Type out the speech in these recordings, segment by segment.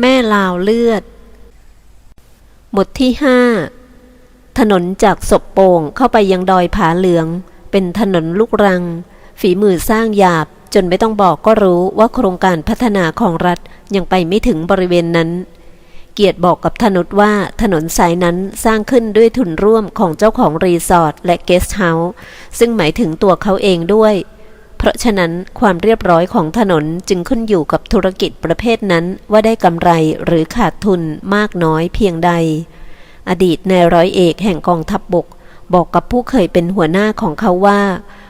แม่ลาวเลือด บทที่ห้าถนนจากศพโป่งเข้าไปยังดอยผาเหลือง เป็นถนนลูกรัง ฝีมือสร้างหยาบจนไม่ต้องบอกก็รู้ว่าโครงการพัฒนาของรัฐยังไปไม่ถึงบริเวณนั้น เกียรติบอกกับธนุษว่าถนนสายนั้นสร้างขึ้นด้วยทุนร่วมของเจ้าของรีสอร์ทและเกสต์เฮาส์ซึ่งหมายถึงตัวเขาเองด้วย เพราะฉะนั้นความเรียบร้อยของถนนจึงขึ้นอยู่กับธุรกิจประเภทนั้นว่าได้กำไรหรือขาดทุนมากน้อยเพียงใด อดีตนายร้อยเอกแห่งกองทัพบบก บอกกับผู้เคยเป็นหัวหน้าของเขาว่า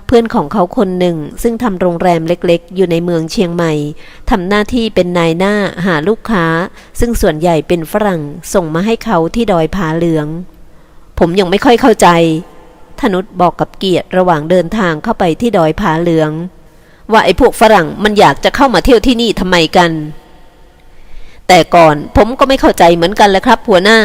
เพื่อนของเขาคนหนึ่งซึ่งทำโรงแรมเล็กๆ อยู่ในเมืองเชียงใหม่ทำหน้าที่เป็นนายหน้าหาลูกค้า ซึ่งส่วนใหญ่เป็นฝรั่งส่งมาให้เขาที่ดอยผาเหลือง ผมยังไม่ค่อยเข้าใจ ธนุษบอกกับเกียรติระหว่างเดินทางเข้าไปที่ดอยผาเหลือง ว่าไอ้พวกฝรั่งมันอยากจะเข้ามาเที่ยวที่นี่ทำไมกัน แต่ก่อนผมก็ไม่เข้าใจเหมือนกันแหละครับหัวหน้า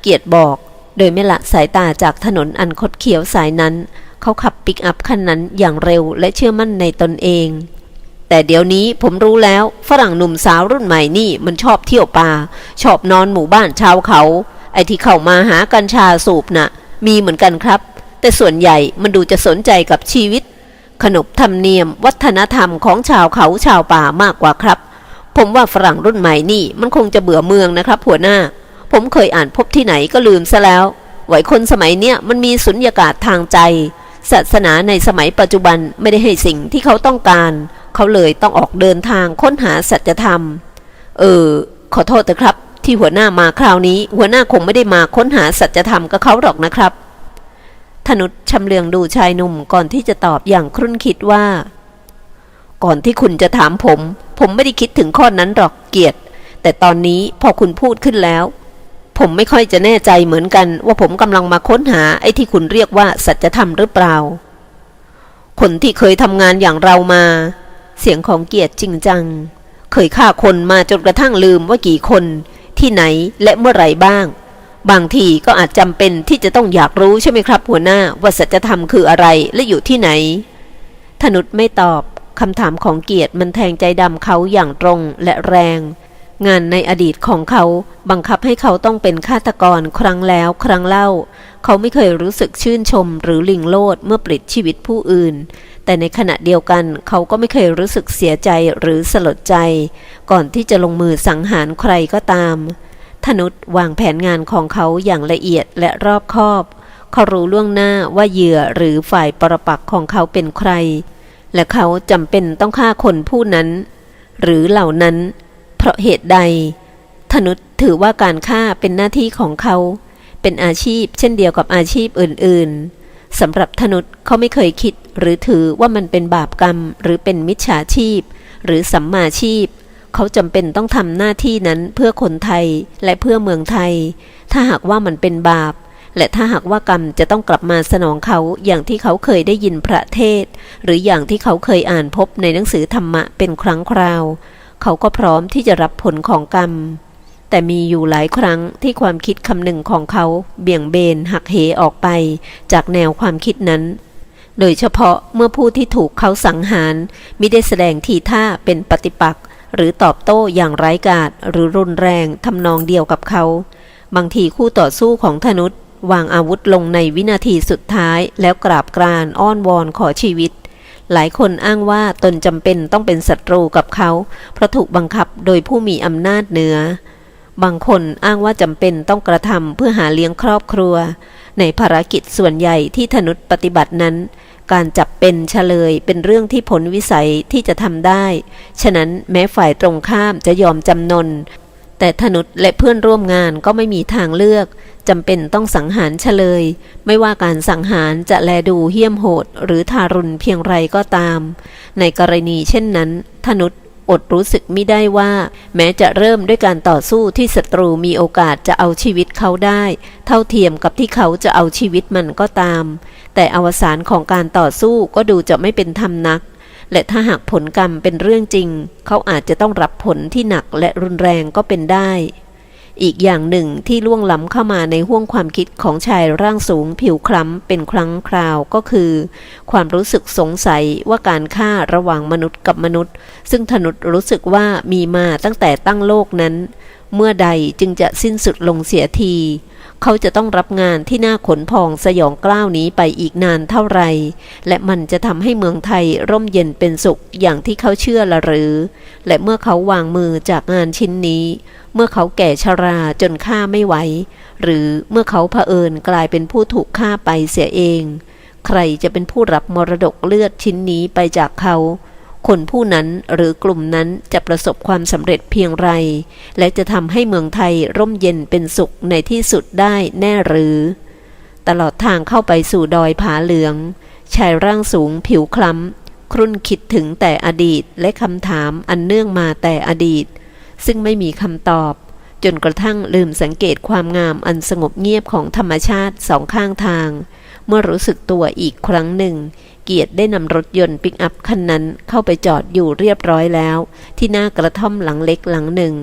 เกียรติบอกโดยไม่ละสายตาจากถนนอันคดเขียวสายนั้น เขาขับปิกอัพคันนั้นอย่างเร็วและเชื่อมั่นในตนเอง แต่เดี๋ยวนี้ผมรู้แล้วฝรั่งหนุ่มสาวรุ่นใหม่นี่มันชอบเที่ยวป่า ชอบนอนหมู่บ้านชาวเขา ไอ้ที่เข้ามาหากัญชาสูบน่ะ มีเหมือนกันครับ แต่ส่วนใหญ่มันดูจะสนใจกับชีวิต ขนบธรรมเนียม วัฒนธรรมของชาวเขาชาวป่ามากกว่าครับ ผมว่าฝรั่งรุ่นใหม่นี่มันคงจะเบื่อเมืองนะครับ หัวหน้า ผมเคยอ่านพบที่ไหนก็ลืมซะแล้วไหวคนสมัยเนี้ยมันมีสุญญากาศทางใจ ศาสนาในสมัยปัจจุบันไม่ได้ให้สิ่งที่เขาต้องการ เขาเลยต้องออกเดินทางค้นหาสัจธรรม เออ ขอโทษนะครับ ที่หัวหน้ามาคราวนี้ หัวหน้าคงไม่ได้มาค้นหาสัจธรรมกับเขาหรอกนะครับ ธนุษชำเลืองดูชายหนุ่มก่อนที่จะตอบอย่างครุ่นคิดว่า ก่อนที่คุณจะถามผม ผมไม่ได้คิดถึงข้อนั้นหรอกเกียรติ แต่ตอนนี้พอคุณพูดขึ้นแล้ว ผมไม่ค่อยจะแน่ใจเหมือนกัน ว่าผมกำลังมาค้นหาไอ้ที่คุณเรียกว่าสัจธรรมหรือเปล่า คนที่เคยทำงานอย่างเรามา เสียงของเกียรติจริงจัง เคยฆ่าคนมาจนกระทั่งลืมว่ากี่คน ที่ไหนและเมื่อไหร่บ้าง บางทีก็อาจจำเป็นที่จะต้องอยากรู้ใช่ไหมครับ หัวหน้าว่าสัจธรรมคืออะไรและอยู่ที่ไหนธนุษไม่ตอบคำถามของเกียรติมันแทงใจดำเขาอย่างตรงและแรง งานในอดีตของเขาบังคับให้เขาต้องเป็นฆาตกรครั้งแล้วครั้งเล่า เขาไม่เคยรู้สึกชื่นชมหรือลิงโลดเมื่อปลิดชีวิตผู้อื่น แต่ในขณะเดียวกันเขาก็ไม่เคยรู้สึกเสียใจหรือสลดใจ ก่อนที่จะลงมือสังหารใครก็ตาม ธนุษวางแผนงานของเขาอย่างละเอียดและรอบคอบ เขารู้ล่วงหน้าว่าเหยื่อหรือฝ่ายปรปักของเขาเป็นใคร และเขาจำเป็นต้องฆ่าคนผู้นั้น หรือเหล่านั้น เพราะเหตุใด ธนุษถือว่าการฆ่าเป็นหน้าที่ของเขา เป็นอาชีพเช่นเดียวกับอาชีพอื่น ๆสำหรับธนุษเขาไม่เคยคิดหรือถือว่ามันเป็นบาปกรรมหรือเป็นมิจฉาชีพ หรือสัมมาชีพ เขาจำเป็นต้องทำหน้าที่นั้นเพื่อคนไทยและเพื่อเมืองไทย ถ้าหากว่ามันเป็นบาป และถ้าหากว่ากรรมจะต้องกลับมาสนองเขาอย่างที่เขาเคยได้ยินพระเทศ หรืออย่างที่เขาเคยอ่านพบในหนังสือธรรมะเป็นครั้งคราว เขาก็พร้อมที่จะรับผลของกรรม แต่มีอยู่หลายครั้งที่ความคิดคำหนึ่งของเขา เบี่ยงเบนหักเหออกไป จากแนวความคิดนั้นโดยเฉพาะเมื่อผู้ที่ถูกเขาสังหารมิได้แสดงทีท่าเป็นปฏิปักษ์ หรือตอบโต้อย่างไร้กาจหรือรุนแรงทำนองเดียวกับเขา บางทีคู่ต่อสู้ของธนุษวางอาวุธลงในวินาทีสุดท้าย แล้วกราบกรานอ้อนวอนขอชีวิต หลายคนอ้างว่าตนจำเป็นต้องเป็นศัตรูกับเขา เพราะถูกบังคับโดยผู้มีอำนาจเหนือ บางคนอ้างว่าจำเป็นต้องกระทำเพื่อหาเลี้ยงครอบครัว ในภารกิจส่วนใหญ่ที่ธนุษปฏิบัตินั้น การจับ เป็นเฉลยเป็นเรื่องที่ผลวิสัยที่จะทำได้ ฉะนั้นแม้ฝ่ายตรงข้ามจะยอมจำนน แต่ธนุษและเพื่อนร่วมงานก็ไม่มีทางเลือกจำเป็นต้องสังหารเฉลย ไม่ว่าการสังหารจะแลดูเหี้ยมโหด หรือทารุณเพียงไรก็ตาม ในกรณีเช่นนั้นธนุษอดรู้สึกไม่ได้ว่า แม้จะเริ่มด้วยการต่อสู้ที่ศัตรูมีโอกาสจะเอาชีวิตเขาได้ เท่าเทียมกับที่เขาจะเอาชีวิตมันก็ตาม แต่อวสานของการต่อสู้ก็ดูจะไม่เป็นธรรมนัก และถ้าหากผลกรรมเป็นเรื่องจริง เขาอาจจะต้องรับผลที่หนักและรุนแรงก็เป็นได้ อีกอย่างหนึ่งที่ล่วงล้ำเข้ามาในห้วงความคิดของชายร่างสูงผิวคล้ำเป็นครั้งคราวก็คือ ความรู้สึกสงสัยว่าการฆ่าระหว่างมนุษย์กับมนุษย์ ซึ่งธนุษรู้สึกว่ามีมาตั้งแต่ตั้งโลกนั้น เมื่อใดจึงจะสิ้นสุดลงเสียที เขาจะต้องรับงานที่น่าขนพองสยองกล้าวนี้ไปอีกนานเท่าไร และมันจะทำให้เมืองไทยร่มเย็นเป็นสุขอย่างที่เขาเชื่อละหรือ และเมื่อเขาวางมือจากงานชิ้นนี้ เมื่อเขาแก่ชราจนฆ่าไม่ไหว หรือเมื่อเขาเผอิญกลายเป็นผู้ถูกฆ่าไปเสียเอง ใครจะเป็นผู้รับมรดกเลือดชิ้นนี้ไปจากเขา คนผู้นั้นหรือกลุ่มนั้นจะประสบความสำเร็จเพียงไร และจะทำให้เมืองไทยร่มเย็นเป็นสุขในที่สุดได้แน่หรือ ตลอดทางเข้าไปสู่ดอยผาเหลือง ชายร่างสูงผิวคล้ำ ครุ่นคิดถึงแต่อดีตและคำถามอันเนื่องมาแต่อดีต ซึ่งไม่มีคำตอบ จนกระทั่งลืมสังเกตความงามอันสงบเงียบของธรรมชาติสองข้างทาง เมื่อรู้สึกตัวอีกครั้งหนึ่ง เกียรติได้นำรถยนต์ปิกอัพคันนั้นเข้าไปจอดอยู่เรียบร้อยแล้ว ที่หน้ากระท่อมหลังเล็กหลังหนึ่ง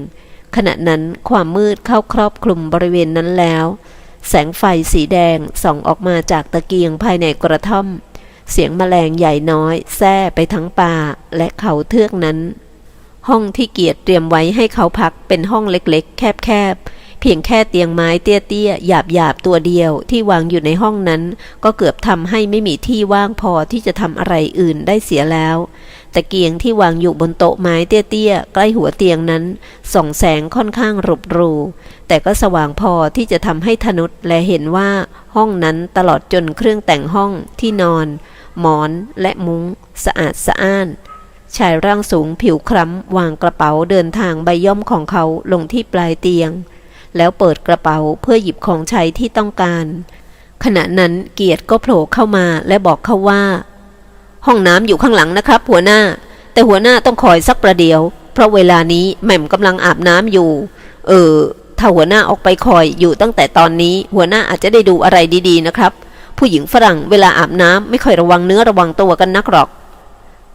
ขณะนั้นความมืดเข้าครอบคลุมบริเวณนั้นแล้ว แสงไฟสีแดงส่องออกมาจากตะเกียงภายในกระท่อม เสียงแมลงใหญ่น้อยแซ่ไปทั้งป่าและเขาเทือกนั้น ห้องที่เกียรติเตรียมไว้ให้เขาพักเป็นห้องเล็กๆ แคบๆ เพียงแค่เตียงไม้เตี้ยๆ หยาบๆ ตัวเดียวที่วางอยู่ในห้องนั้น ก็เกือบทำให้ไม่มีที่ว่างพอที่จะทำอะไรอื่นได้เสียแล้วแต่เกียงที่วางอยู่บนโต๊ะไม้เตี้ยๆ ใกล้หัวเตียงนั้น ส่องแสงค่อนข้างรบรู แต่ก็สว่างพอที่จะทำให้ธนุษและเห็นว่าห้องนั้นตลอดจนเครื่องแต่งห้องที่นอน หมอนและมุง้ง สะอาดสะอ้าน ชายร่างสูงผิวคล้ำ วางกระเป๋าเดินทางใบย่อมของเขาลงที่ปลายเตียง แล้วเปิดกระเป๋าเพื่อหยิบของใช้ที่ต้องการ ขณะนั้นเกียรติก็โผล่เข้ามาและบอกเขาว่า ห้องน้ำอยู่ข้างหลังนะครับ หัวหน้า แต่หัวหน้าต้องคอยสักประเดี๋ยว เพราะเวลานี้แหม่มกำลังอาบน้ำอยู่ เออ ถ้าหัวหน้าออกไปคอยอยู่ตั้งแต่ตอนนี้ หัวหน้าอาจจะได้ดูอะไรดีๆนะครับ ผู้หญิงฝรั่งเวลาอาบน้ำไม่ค่อยระวังเนื้อระวังตัวกันนักหรอก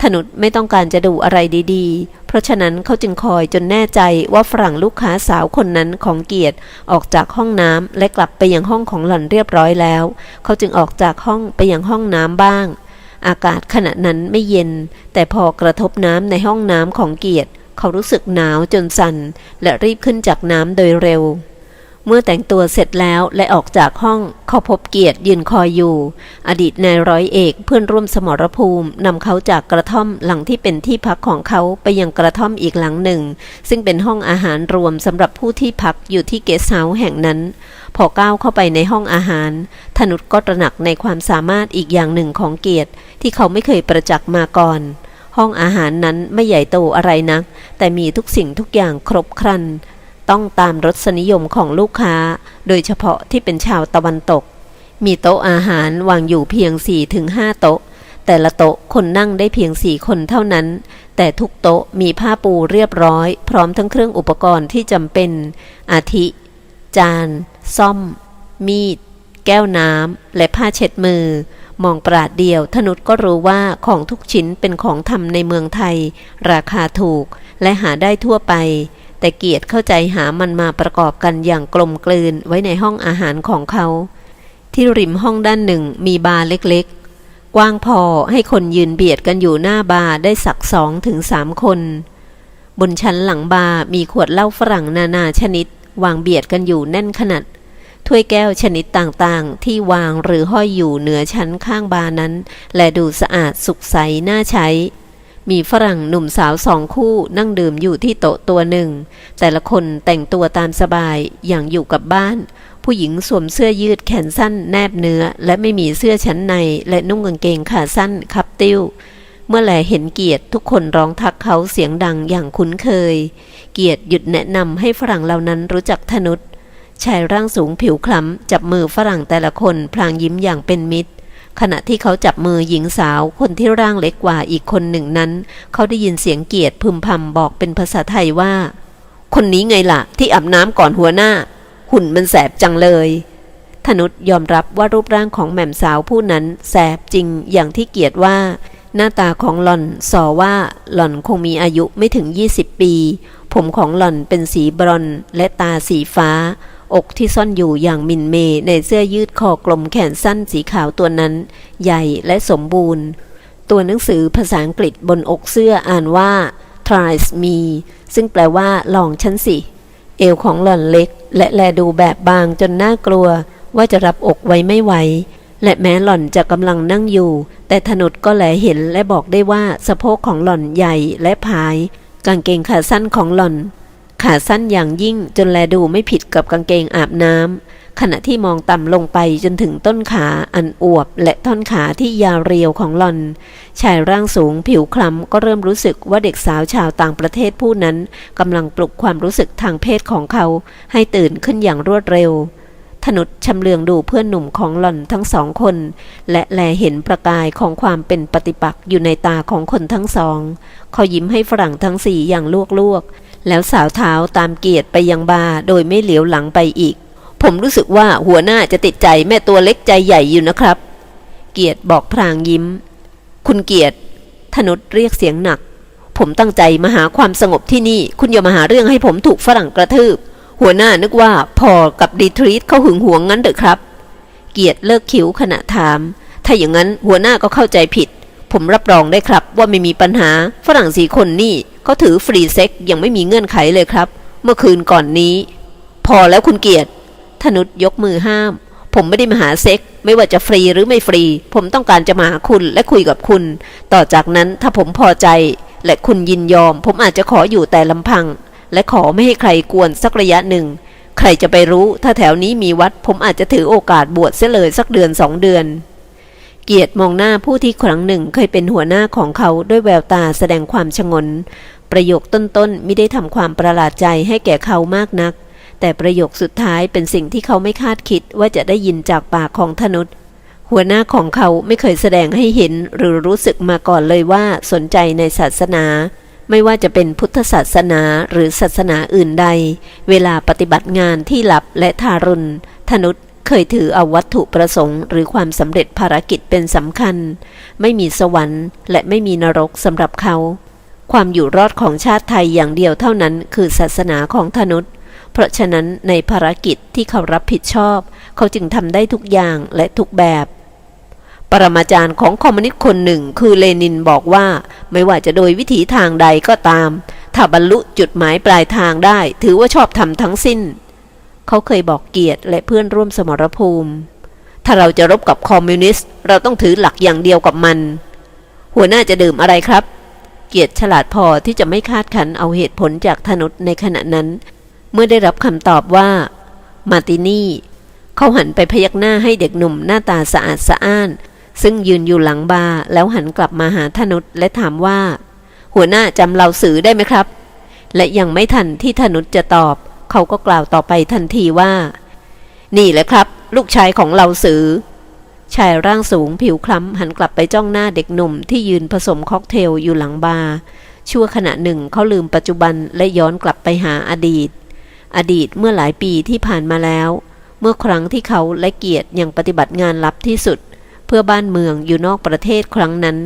ธนุษไม่ต้องการจะดูอะไรดีๆ เพราะฉะนั้นเขาจึงคอยจนแน่ใจว่าฝรั่งลูกค้าสาวคนนั้นของเกียรติออกจากห้องน้ำและกลับไปยังห้องของหล่อนเรียบร้อยแล้ว เขาจึงออกจากห้องไปยังห้องน้ำบ้าง อากาศขณะนั้นไม่เย็น แต่พอกระทบน้ำในห้องน้ำของเกียรติ เขารู้สึกหนาวจนสั่นและรีบขึ้นจากน้ำโดยเร็ว เมื่อแต่งตัวเสร็จแล้วและออกจากห้องเขาพบเกียรติยืนคอยอยู่ อดีตนายร้อยเอกเพื่อนร่วมสมรภูมินำเขาจากกระท่อมหลังที่เป็นที่พักของเขาไปยังกระท่อมอีกหลังหนึ่ง ซึ่งเป็นห้องอาหารรวมสำหรับผู้ที่พักอยู่ที่เกสเฮาส์แห่งนั้น พอก้าวเข้าไปในห้องอาหาร ธนุษก็ตระหนักในความสามารถอีกอย่างหนึ่งของเกียรติ ที่เขาไม่เคยประจักษ์มาก่อนห้องอาหารนั้นไม่ใหญ่โตอะไรนัก แต่มีทุกสิ่งทุกอย่างครบครัน ต้องตามรสนิยมของลูกค้า โดยเฉพาะที่เป็นชาวตะวันตก มีโต๊ะอาหารวางอยู่เพียง 4-5 โต๊ะ แต่ละโต๊ะคนนั่งได้เพียง4คนเท่านั้น แต่ทุกโต๊ะมีผ้าปูเรียบร้อย พร้อมทั้งเครื่องอุปกรณ์ที่จำเป็น อาทิ จาน ซ่อม มีด แก้วน้ำและผ้าเช็ดมือ มองปราดเดียวธนุษก็รู้ว่าของทุกชิ้นเป็นของทำในเมืองไทย ราคาถูกและหาได้ทั่วไป แต่เกียรติเข้าใจหามันมาประกอบกันอย่างกลมกลืนไว้ในห้องอาหารของเขา ที่ริมห้องด้านหนึ่งมีบาร์เล็กๆ กว้างพอให้คนยืนเบียดกันอยู่หน้าบาร์ได้สักสองถึงสามคน บนชั้นหลังบาร์มีขวดเหล้าฝรั่งนานาชนิด วางเบียดกันอยู่แน่นขนาดถ้วยแก้วชนิดต่างๆ ที่วางหรือห้อยอยู่เหนือชั้นข้างบาร์นั้น และดูสะอาดสุขใสน่าใช้ มีฝรั่งหนุ่มสาวสองคู่นั่งดื่มอยู่ที่โต๊ะตัวหนึ่ง แต่ละคนแต่งตัวตามสบายอย่างอยู่กับบ้าน ผู้หญิงสวมเสื้อยืดแขนสั้นแนบเนื้อ และไม่มีเสื้อชั้นใน และนุ่งกางเกงขาสั้นคับติ้ว เมื่อแลเห็นเกียรติทุกคนร้องทักเขาเสียงดังอย่างคุ้นเคย เกียรติหยุดแนะนำให้ฝรั่งเหล่านั้นรู้จักธนุษชายร่างสูงผิวคล้ำจับมือฝรั่งแต่ละคนพลางยิ้มอย่างเป็นมิตร ขณะที่เขาจับมือหญิงสาวคนที่ร่างเล็กกว่าอีกคนหนึ่งนั้น เขาได้ยินเสียงเกียรติพึมพำบอกเป็นภาษาไทยว่า คนนี้ไงล่ะ ที่อาบน้ำก่อนหัวหน้า หุ่นมันแสบจังเลยธนุษยอมรับว่ารูปร่างของแหม่มสาวผู้นั้นแสบจริงอย่างที่เกียรติว่า หน้าตาของหล่อนสอว่าหล่อนคงมีอายุไม่ถึง 20 ปี ผมของหล่อนเป็นสีบรอนและตาสีฟ้า อกที่ซ่อนอยู่อย่างมินเมในเสื้อยืดคอกลมแขนสั้นสีขาวตัวนั้น ใหญ่และสมบูรณ์ ตัวหนังสือภาษาอังกฤษบนอกเสื้ออ่านว่า try me ซึ่งแปลว่าลองฉันสิ เอวของหล่อนเล็ก และแลดูแบบบางจนน่ากลัว ว่าจะรับอกไว้ไม่ไหว และแม้หล่อนจะกำลังนั่งอยู่ แต่ถนุดก็แลเห็นและบอกได้ว่าสะโพกของหล่อนใหญ่และผาย กางเกงขาสั้นของหล่อน ขาสั้นอย่างยิ่งจนแลดูไม่ผิดกับกางเกงอาบน้ำขณะที่มองต่ำลงไปจนถึงต้นขาอันอวบและท่อนขาที่ยาวเรียวของหลอน ชายร่างสูงผิวคล้ำก็เริ่มรู้สึกว่าเด็กสาวชาวต่างประเทศผู้นั้นกำลังปลุกความรู้สึกทางเพศของเขาให้ตื่นขึ้นอย่างรวดเร็วถนุดชำเลืองดูเพื่อนหนุ่มของหล่อนทั้งสองคน และแลเห็นประกายของความเป็นปฏิปักษ์อยู่ในตาของคนทั้งสอง เขายิ้มให้ฝรั่งทั้งสี่อย่างลวก แล้วสาวเท้าตามเกียรติไปยังบาร์โดยไม่เหลียวหลังไปอีก ผมรู้สึกว่าหัวหน้าจะติดใจแม่ตัวเล็กใจใหญ่อยู่นะครับ เกียรติบอกพรางยิ้ม คุณเกียรติธนุเรียกเสียงหนัก ผมตั้งใจมาหาความสงบที่นี่ คุณอย่ามาหาเรื่องให้ผมถูกฝรั่งกระทืบ หัวหน้านึกว่าพอกับดีทรีตเขาหึงหวงงั้นเถอะครับ เกียรติเลิกคิ้วขณะถาม ถ้าอย่างนั้นหัวหน้าก็เข้าใจผิด ผมรับรองได้ครับว่าไม่มีปัญหาฝรั่งสี่คนนี่ เขาถือฟรีเซ็กยังไม่มีเงื่อนไขเลยครับ เมื่อคืนก่อนนี้ พอแล้วคุณเกียรติธนุษยกมือห้าม ผมไม่ได้มาหาเซ็ก ไม่ว่าจะฟรีหรือไม่ฟรี ผมต้องการจะมาหาคุณและคุยกับคุณ ต่อจากนั้นถ้าผมพอใจ และคุณยินยอม ผมอาจจะขออยู่แต่ลำพัง และขอไม่ให้ใครกวนสักระยะหนึ่ง ใครจะไปรู้ ถ้าแถวนี้มีวัด ผมอาจจะถือโอกาสบวชเสียเลยสักเดือนสองเดือน เกียรติมองหน้าผู้ที่ครั้งหนึ่งเคยเป็นหัวหน้าของเขาด้วยแววตาแสดงความชงน ประโยคต้นๆไม่ได้ทำความประหลาดใจให้แก่เขามากนัก แต่ประโยคสุดท้ายเป็นสิ่งที่เขาไม่คาดคิดว่าจะได้ยินจากปากของธนุษหัวหน้าของเขาไม่เคยแสดงให้เห็นหรือรู้สึกมาก่อนเลยว่าสนใจในศาสนา ไม่ว่าจะเป็นพุทธศาสนาหรือศาสนาอื่นใด เวลาปฏิบัติงานที่ลับและทารุณธนุษ เคยถือเอาวัตถุประสงค์ หรือความสำเร็จภารกิจเป็นสำคัญ ไม่มีสวรรค์ และไม่มีนรกสำหรับเขา ความอยู่รอดของชาติไทยอย่างเดียวเท่านั้นคือศาสนาของธนุษเพราะฉะนั้นในภารกิจที่เขารับผิดชอบ เขาจึงทำได้ทุกอย่างและทุกแบบ ปรมาจารย์ของคอมมิวนิสต์คนหนึ่งคือเลนินบอกว่า ไม่ว่าจะโดยวิถีทางใดก็ตาม ถ้าบรรลุจุดหมายปลายทางได้ ถือว่าชอบทำทั้งสิ้น เขาเคยบอกเกียรติและเพื่อนร่วมสมรภูมิ ถ้าเราจะรบกับคอมมิวนิสต์ เราต้องถือหลักอย่างเดียวกับมัน หัวหน้าจะดื่มอะไรครับ เกียรติฉลาดพอที่จะไม่คาดคันเอาเหตุผลจากธนุษในขณะนั้น เมื่อได้รับคำตอบว่า มาตินี่ เขาหันไปพยักหน้าให้เด็กหนุ่มหน้าตาสะอาดสะอ้าน ซึ่งยืนอยู่หลังบาร์แล้วหันกลับมาหาธนุษและถามว่า หัวหน้าจำเราสือได้ไหมครับ และยังไม่ทันที่ธนุษจะตอบ เขาก็กล่าวต่อไปทันทีว่า นี่แหละครับ ลูกชายของเราสือ ชายร่างสูงผิวคล้ำหันกลับไปจ้องหน้าเด็กหนุ่มที่ยืนผสมค็อกเทลอยู่หลังบาร์ชั่วขณะหนึ่งเขาลืมปัจจุบันและย้อนกลับไปหาอดีต อดีตเมื่อหลายปีที่ผ่านมาแล้ว เมื่อครั้งที่เขาและเกียรติยังปฏิบัติงานลับที่สุด เพื่อบ้านเมืองอยู่นอกประเทศครั้งนั้น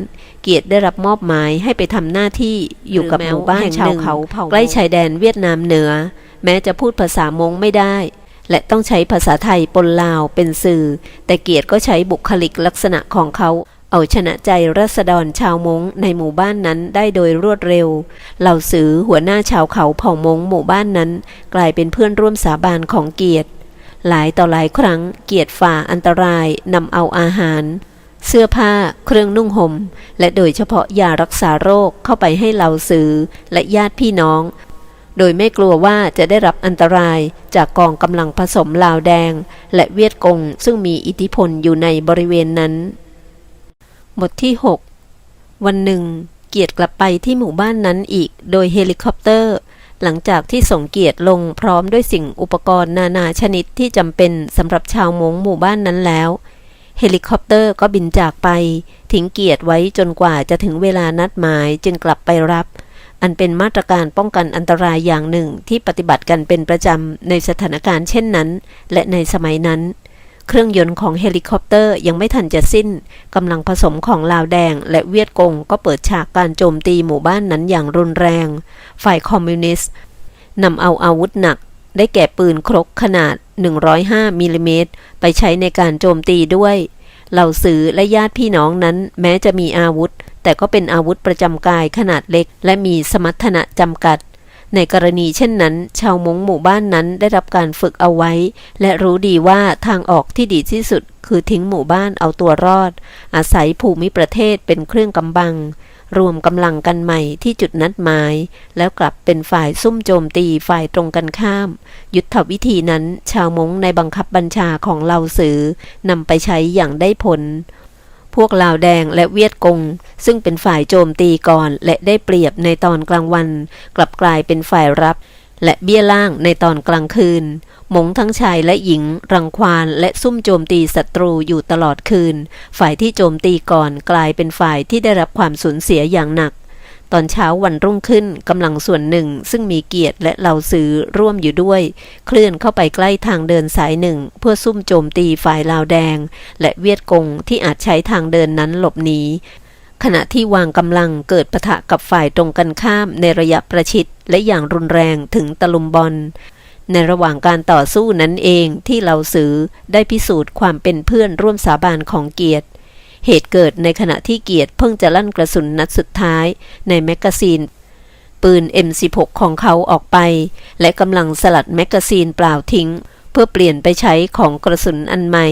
เกียรติได้รับมอบหมายให้ไปทำหน้าที่อยู่กับหมู่บ้านชาวเขาใกล้ชายแดนเวียดนามเหนือ แม้จะพูดภาษามงไม่ได้ และต้องใช้ภาษาไทยปนลาวเป็นสื่อ แต่เกียรติก็ใช้บุคลิกลักษณะของเขา เอาชนะใจรัษฎรชาวมงในหมู่บ้านนั้นได้โดยรวดเร็ว เหล่าสือหัวหน้าชาวเขาเผ่ามงหมู่บ้านนั้น กลายเป็นเพื่อนร่วมสาบานของเกียรติ หลายต่อหลายครั้งเกียรติฝ่าอันตรายนำเอาอาหารเสื้อผ้า เครื่องนุ่งหม่ม และโดยเฉพาะยารักษาโรคเข้าไปให้เหล่าสือและญาติพี่น้อง โดยไม่กลัวว่าจะได้รับอันตรายจากกองกำลังผสมลาวแดง และเวียดกงซึ่งมีอิทธิพลอยู่ในบริเวณนั้น บทที่ 6 วันหนึ่ง เกียรติกลับไปที่หมู่บ้านนั้นอีกโดยเฮลิคอปเตอร์ หลังจากที่ส่งเกียรติลงพร้อมด้วยสิ่งอุปกรณ์นานาชนิดที่จำเป็นสำหรับชาวมงหมู่บ้านนั้นแล้วเฮลิคอปเตอร์ก็บินจากไป ทิ้งเกียรติไว้จนกว่าจะถึงเวลานัดหมายจึงกลับไปรับ อันเป็นมาตรการป้องกันอันตรายอย่างหนึ่งที่ปฏิบัติกันเป็นประจำในสถานการณ์เช่นนั้น และในสมัยนั้น เครื่องยนต์ของเฮลิคอปเตอร์ยังไม่ทันจะสิ้นกำลังผสมของลาวแดงและเวียดกงก็เปิดฉากการโจมตีหมู่บ้านนั้นอย่างรุนแรง ฝ่ายคอมมิวนิสต์นำเอาอาวุธหนัก ได้แก่ปืนครกขนาด 105มิลลิเมตรไปใช้ในการโจมตีด้วยเหล่าสื่อและญาติพี่น้องนั้นแม้จะมีอาวุธ แต่ก็เป็นอาวุธประจำกายขนาดเล็ก และมีสมรรถนะจำกัด ในกรณีเช่นนั้น ชาวมงหมู่บ้านนั้นได้รับการฝึกเอาไว้ และรู้ดีว่าทางออกที่ดีที่สุด คือทิ้งหมู่บ้านเอาตัวรอด อาศัยภูมิประเทศเป็นเครื่องกำบัง รวมกำลังกันใหม่ที่จุดนัดหมาย แล้วกลับเป็นฝ่ายซุ่มโจมตีฝ่ายตรงกันข้าม ยุทธวิธีนั้น ชาวมงในบังคับบัญชาของเหล่าสือนำไปใช้อย่างได้ผล พวกลาวแดงและเวียดกง ซึ่งเป็นฝ่ายโจมตีก่อนและได้เปรียบในตอนกลางวัน กลับกลายเป็นฝ่ายรับ และเบี้ยล่างในตอนกลางคืน หมงทั้งชายและหญิง รังควานและซุ่มโจมตีศัตรูอยู่ตลอดคืน ฝ่ายที่โจมตีก่อนกลายเป็นฝ่ายที่ได้รับความสูญเสียอย่างหนัก ตอนเช้าวันรุ่งขึ้นกำลังส่วนหนึ่งซึ่งมีเกียรติและเหล่าซื้อร่วมอยู่ด้วย เคลื่อนเข้าไปใกล้ทางเดินสายหนึ่ง เพื่อซุ่มโจมตีฝ่ายลาวแดง และเวียดกงที่อาจใช้ทางเดินนั้นหลบหนีขณะที่วางกำลังเกิดปะทะกับฝ่ายตรงกันข้ามในระยะประชิดและอย่างรุนแรงถึงตะลุมบอลในระหว่างการต่อสู้นั้นเองที่เราสือได้พิสูจน์ความเป็นเพื่อนร่วมสาบานของเกียรติ เหตุเกิดในขณะที่เกียรติเพิ่งจะลั่นกระสุนนัดสุดท้าย ในแมกกาซีน ปืน M16 ของเขาออกไป และกำลังสลัดแมกกาซีนเปล่าทิ้ง เพื่อเปลี่ยนไปใช้ของกระสุนอันใหม่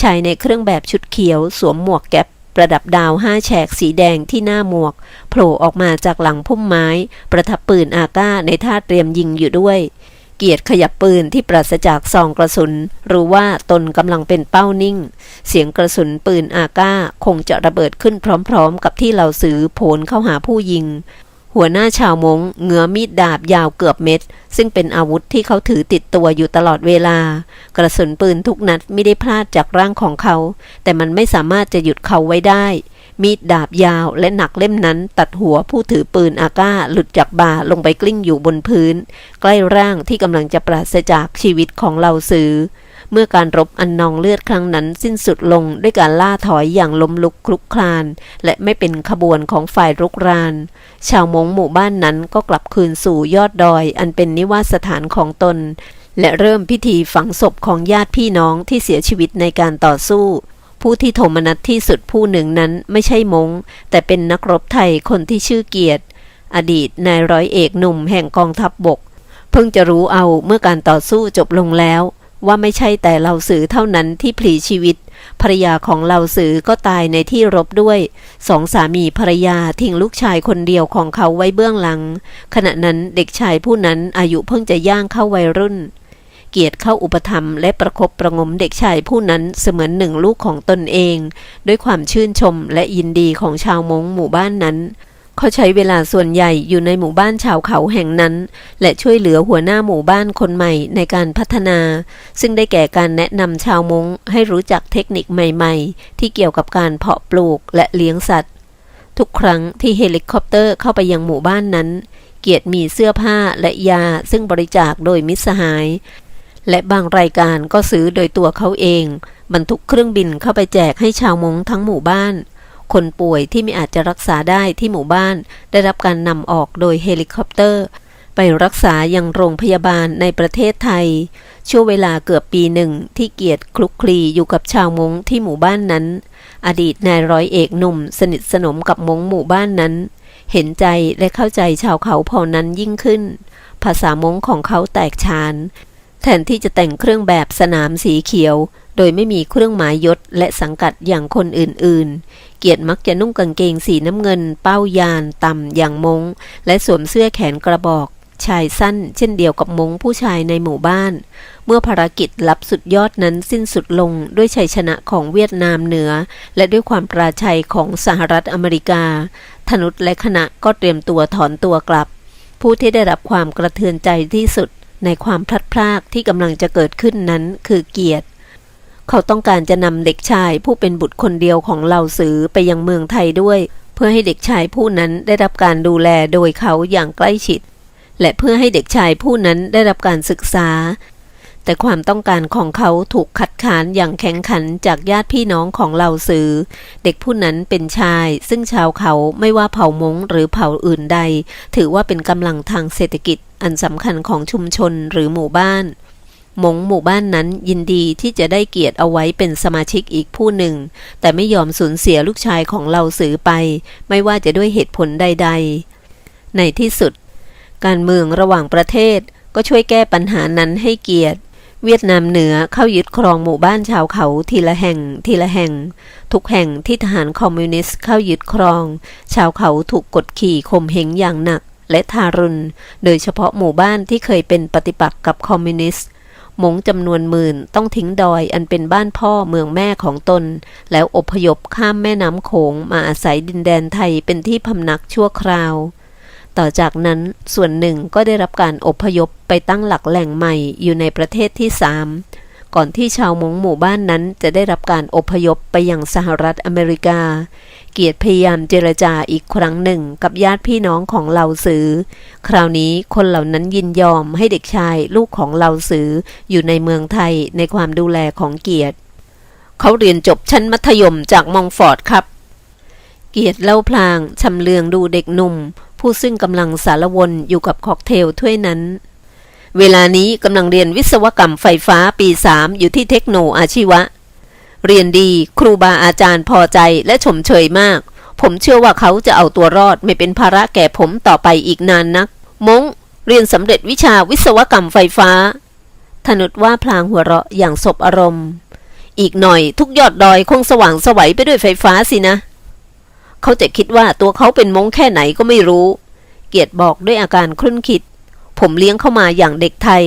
ชายในเครื่องแบบชุดเขียวสวมหมวกแก๊ปประดับดาวห้าแฉกสีแดงที่หน้าหมวก โผล่ออกมาจากหลังพุ่มไม้ ประทับปืนอาก้าในท่าเตรียมยิงอยู่ด้วย เกียรติขยับปืนที่ปราศจากซองกระสุน รู้ว่าตนกำลังเป็นเป้านิ่ง เสียงกระสุนปืนอาก้าคงจะระเบิดขึ้นพร้อมๆ กับที่เหล่าสือโผลเข้าหาผู้ยิง หัวหน้าชาวมงเงื้อมีดดาบยาวเกือบเม็ด ซึ่งเป็นอาวุธที่เขาถือติดตัวอยู่ตลอดเวลา กระสุนปืนทุกนัดไม่ได้พลาดจากร่างของเขา แต่มันไม่สามารถจะหยุดเขาไว้ได้ มีดดาบยาวและหนักเล่มนั้นตัดหัวผู้ถือปืนอาก้าหลุดจากบ่าลงไปกลิ้งอยู่บนพื้น ใกล้ร่างที่กำลังจะปราศจากชีวิตของเหล่าสือเมื่อการรบอันนองเลือดครั้งนั้นสิ้นสุดลงด้วยการล่าถอยอย่างล้มลุกคลุกคลาน และไม่เป็นขบวนของฝ่ายรุกราน ชาวมงหมู่บ้านนั้นก็กลับคืนสู่ยอดดอย อันเป็นนิวาสถานของตน และเริ่มพิธีฝังศพของญาติพี่น้องที่เสียชีวิตในการต่อสู้ ผู้ที่โทมนัสที่สุดผู้หนึ่งนั้นไม่ใช่มง แต่เป็นนักรบไทยคนที่ชื่อเกียรติ อดีตนายร้อยเอกหนุ่มแห่งกองทัพบบก เพิ่งจะรู้เอาเมื่อการต่อสู้จบลงแล้ว ว่าไม่ใช่แต่เหล่าสือเท่านั้นที่พลีชีวิตภรยาของเหล่าสือก็ตายในที่รบด้วย สองสามีภรยาทิ้งลูกชายคนเดียวของเขาไว้เบื้องหลัง ขณะนั้นเด็กชายผู้นั้นอายุเพิ่งจะย่างเข้าวัยรุ่น เกียรติเข้าอุปถัมและประคบประงมเด็กชายผู้นั้นเสมือนหนึ่งลูกของตนเอง ด้วยความชื่นชมและยินดีของชาวมงหมู่บ้านนั้นเขาใช้เวลาส่วนใหญ่อยู่ในหมู่บ้านชาวเขาแห่งนั้น และช่วยเหลือหัวหน้าหมู่บ้านคนใหม่ในการพัฒนา ซึ่งได้แก่การแนะนำชาวมงให้รู้จักเทคนิคใหม่ๆ ที่เกี่ยวกับการเพาะปลูกและเลี้ยงสัตว์ ทุกครั้งที่เฮลิคอปเตอร์เข้าไปยังหมู่บ้านนั้น เกียรติมีเสื้อผ้าและยาซึ่งบริจาคโดยมิตรสหาย และบางรายการก็ซื้อโดยตัวเขาเอง บรรทุกเครื่องบินเข้าไปแจกให้ชาวมงทั้งหมู่บ้าน คนป่วยที่ไม่อาจจะรักษาได้ที่หมู่บ้าน ได้รับการนำออกโดยเฮลิคอปเตอร์ ไปรักษายังโรงพยาบาลในประเทศไทย ช่วงเวลาเกือบปีหนึ่งที่เกียรติคลุกคลีอยู่กับชาวมงที่หมู่บ้านนั้น อดีตนายร้อยเอกหนุ่ม สนิทสนมกับมงหมู่บ้านนั้น เห็นใจและเข้าใจชาวเขาเผ่านั้นยิ่งขึ้นภาษามงของเขาแตกฉาน ทนที่จะแต่งเครื่องแบบสนามสีเขียว โดยไม่มีเครื่องหมายยศและสังกัดอย่างคนอื่นๆ เกียรติมักจะนุ่งกางเกงสีน้ำเงิน เป้ายาน ต่ำอย่างมง และสวมเสื้อแขนกระบอก ชายสั้น เช่นเดียวกับมงผู้ชายในหมู่บ้าน เมื่อภารกิจลับสุดยอดนั้นสิ้นสุดลงด้วยชัยชนะของเวียดนามเหนือ และด้วยความปราชัยของสหรัฐอเมริกา ธนุษและคณะก็เตรียมตัวถอนตัวกลับ ผู้ที่ได้รับความกระเทือนใจที่สุด ในความพลัดพรากที่กำลังจะเกิดขึ้นนั้นคือเกียรติ เขาต้องการจะนำเด็กชายผู้เป็นบุตรคนเดียวของเหล่าสือไปยังเมืองไทยด้วย เพื่อให้เด็กชายผู้นั้นได้รับการดูแลโดยเขาอย่างใกล้ชิด และเพื่อให้เด็กชายผู้นั้นได้รับการศึกษา แต่ความต้องการของเขาถูกคัดค้านอย่างแข็งขันจากญาติพี่น้องของเหล่าสือ เด็กผู้นั้นเป็นชาย ซึ่งชาวเขาไม่ว่าเผ่ามงหรือเผ่าอื่นใด ถือว่าเป็นกำลังทางเศรษฐกิจอันสำคัญของชุมชนหรือหมู่บ้านมงหมู่บ้านนั้นยินดีที่จะได้เกียรติเอาไว้เป็นสมาชิกอีกผู้หนึ่ง แต่ไม่ยอมสูญเสียลูกชายของเราสือไป ไม่ว่าจะด้วยเหตุผลใด ๆ ในที่สุด การเมืองระหว่างประเทศก็ช่วยแก้ปัญหานั้นให้เกียรติ เวียดนามเหนือเข้ายึดครองหมู่บ้านชาวเขาทีละแห่งทีละแห่ง ทุกแห่งที่ทหารคอมมิวนิสต์เข้ายึดครอง ชาวเขาถูกกดขี่ข่มเหงอย่างหนักและทารุณ โดยเฉพาะหมู่บ้านที่เคยเป็นปฏิปักษ์กับคอมมิวนิสต์มงจำนวนหมื่นต้องทิ้งดอยอันเป็นบ้านพ่อเมืองแม่ของตน แล้วอพยพข้ามแม่น้ำโขงมาอาศัยดินแดนไทยเป็นที่พำนักชั่วคราว ต่อจากนั้นส่วนหนึ่งก็ได้รับการอพยพไปตั้งหลักแหล่งใหม่อยู่ในประเทศที่สามก่อนที่ชาวมงหมู่บ้านนั้นจะได้รับการอพยพไปยังสหรัฐอเมริกา เกียรติพยายามเจรจาอีกครั้งหนึ่งกับญาติพี่น้องของเหล่าสือ คราวนี้คนเหล่านั้นยินยอมให้เด็กชายลูกของเหล่าสืออยู่ในเมืองไทยในความดูแลของเกียรติ เขาเรียนจบชั้นมัธยมจากมองฟอร์ดครับ เกียรติเล่าพลางชำเลืองดูเด็กหนุ่ม ผู้ซึ่งกำลังสารวนอยู่กับค็อกเทลถ้วยนั้น เวลานี้กำลังเรียนวิศวกรรมไฟฟ้าปีสามอยู่ที่เทคโนอาชีวะ เรียนดีครูบาอาจารย์พอใจและชมเชยมาก ผมเชื่อว่าเขาจะเอาตัวรอดไม่เป็นภาระแก่ผมต่อไปอีกนานนัก มงเรียนสำเร็จวิชาวิศวกรรมไฟฟ้าธนุดว่าพลางหัวเราะอย่างสบอารมณ์ อีกหน่อยทุกยอดดอยคงสว่างสวัยไปด้วยไฟฟ้าสินะ เขาจะคิดว่าตัวเขาเป็นมงแค่ไหนก็ไม่รู้ เกียรติบอกด้วยอาการครุ่นคิด ผมเลี้ยงเข้ามาอย่างเด็กไทย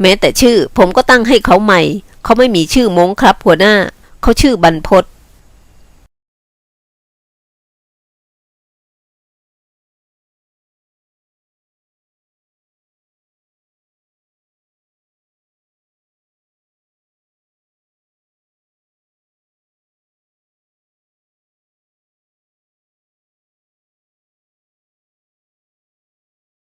แม้แต่ชื่อผมก็ตั้งให้เขาใหม่ เขาไม่มีชื่อมงครับหัวหน้า เขาชื่อบรรพศ